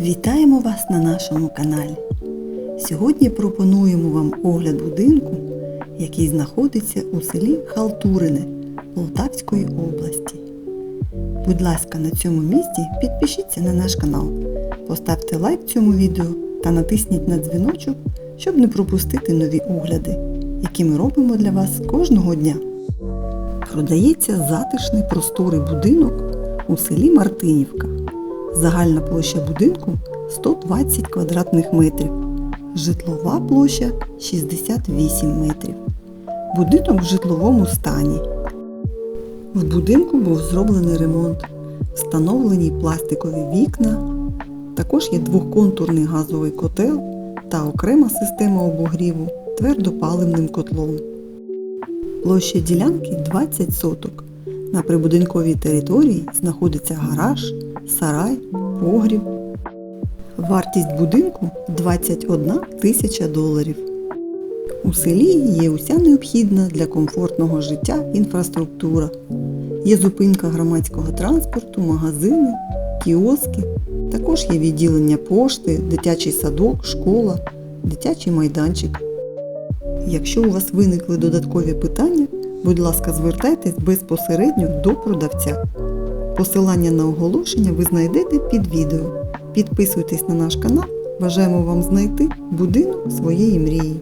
Вітаємо вас на нашому каналі. Сьогодні пропонуємо вам огляд будинку, який знаходиться у селі Халтурине Полтавської області. Будь ласка, на цьому місці підпишіться на наш канал, поставте лайк цьому відео та натисніть на дзвіночок, щоб не пропустити нові огляди, які ми робимо для вас кожного дня. Продається затишний просторий будинок у селі Мартинівка. Загальна площа будинку 120 квадратних метрів. Житлова площа 68 метрів. Будинок в житловому стані. В будинку був зроблений ремонт, встановлені пластикові вікна. Також є двохконтурний газовий котел та окрема система обогріву твердопаливним котлом. Площа ділянки 20 соток. На прибудинковій території знаходиться гараж, сарай, погріб. Вартість будинку 21 тисяча доларів. У селі є уся необхідна для комфортного життя інфраструктура. Є зупинка громадського транспорту, магазини, кіоски. Також є відділення пошти, дитячий садок, школа, дитячий майданчик. Якщо у вас виникли додаткові питання, будь ласка, звертайтесь безпосередньо до продавця. Посилання на оголошення ви знайдете під відео. Підписуйтесь на наш канал. Бажаємо вам знайти будинок своєї мрії.